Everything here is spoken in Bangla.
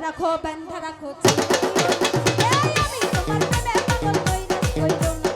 রাখো বান্ধা রাখো আমি তোমার প্রেমে পাগল কইরা কইরো না